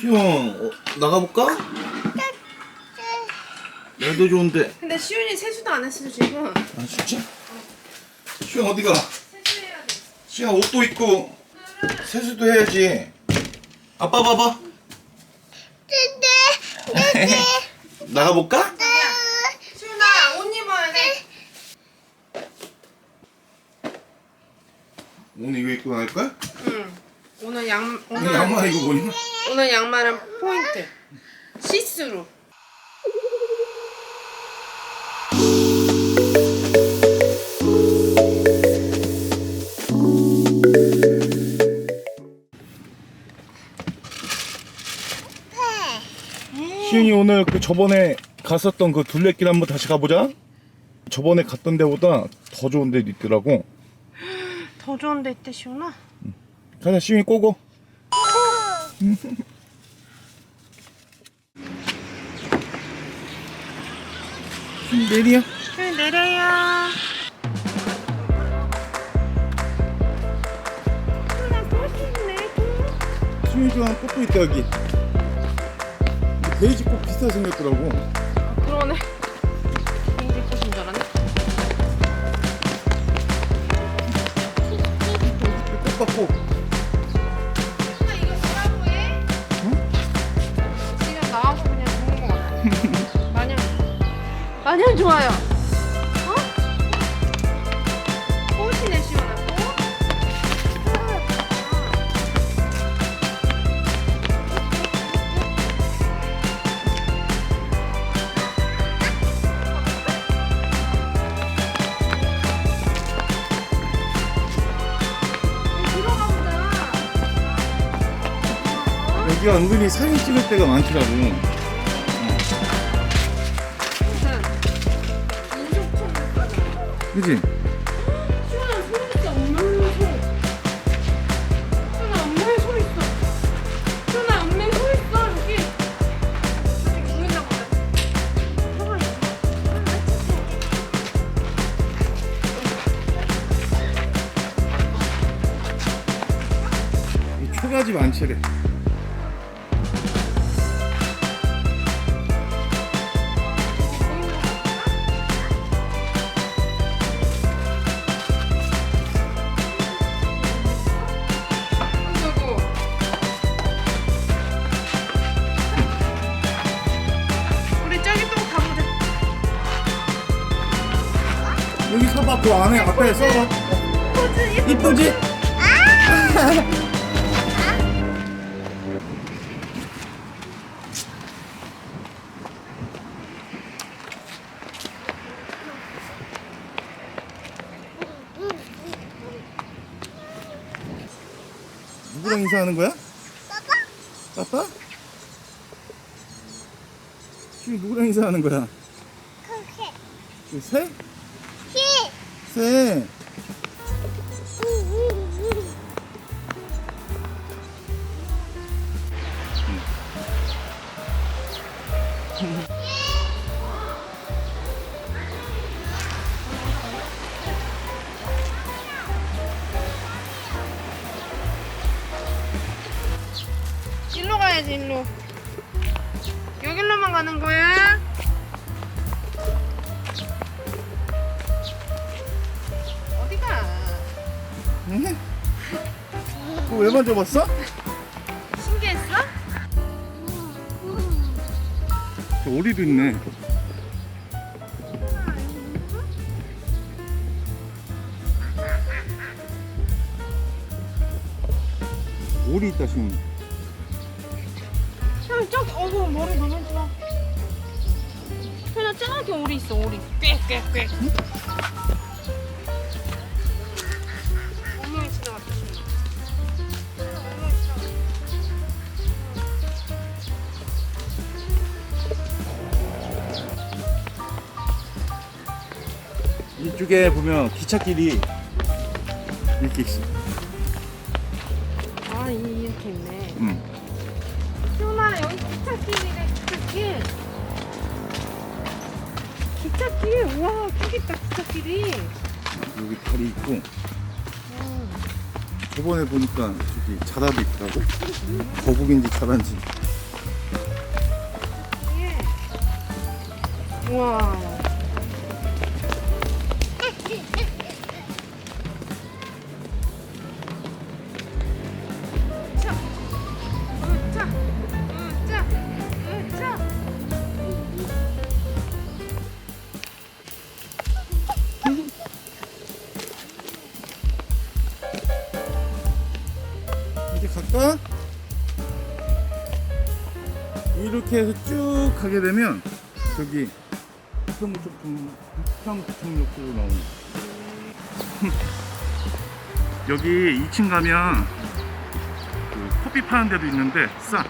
시영 어, 나가볼까? 날도 좋은데 근데 시윤이 세수도 안 했어 지금. 아 진짜? 시영 어디가? 세수해야 돼. 시영 옷도 입고 세수도 해야지 아빠 봐봐 나가볼까? 시윤아 옷 입어야 돼. 오늘 이거 입고 나갈 거야? 응. 오늘 양 오늘 양말 이거 뭐냐? 오늘 양말은 포인트. 시스루. 시윤이 오늘 그 저번에 갔었던 그 둘레길 한번 다시 가보자 저번에 갔던 데보다 더 좋은 데 있더라고 더 좋은 데 있대 시윤아. 가자 시윤이 꼬고 시윤 내려요. 시윤이 좋아하는 꽃도 있다 여기 베이지 꽃 비슷하게 생겼더라고 그러네. 꽃인 줄 알았네. 꽃받고 마냥 좋아요. 어? 보자. 여기가 은근히 사진 찍을 때가 많더라고 그지? 있어. 엄마의 있어 엄마의 있어 여기. 있어. 이 초가지 많지래 여기 서봐 그 안에 앞에 써봐 이쁘지? 누구랑 인사하는 거야? 빠빠? 지금 누구랑 인사하는 거야? 그 새? 새. 일로 가야지 일로 여기로만 가는 거야? 왜 만져봤어? 신기했어? 저 오리도 있네. 오리 있다 지금. 형 저기 어구 머리 너무 좋아 그냥 저기 오리 있어 오리 꽥꽥꽥 이쪽에 보면 기찻길이 이렇게 있어. 아 이- 이렇게 있네 응. 시원아 여기 기찻길이래 기찻길 기찻길 우와 저기 있다 기찻길이 여기 다리 있고 음. 저번에 보니까 저기 자라도 있더라고. 거북인지 자란지. 우와. 갈까? 이렇게 해서 쭉 가게 되면 저기 부평구청 부평구청역으로 나오는 여기 2층 가면 그 커피 파는 데도 있는데 싸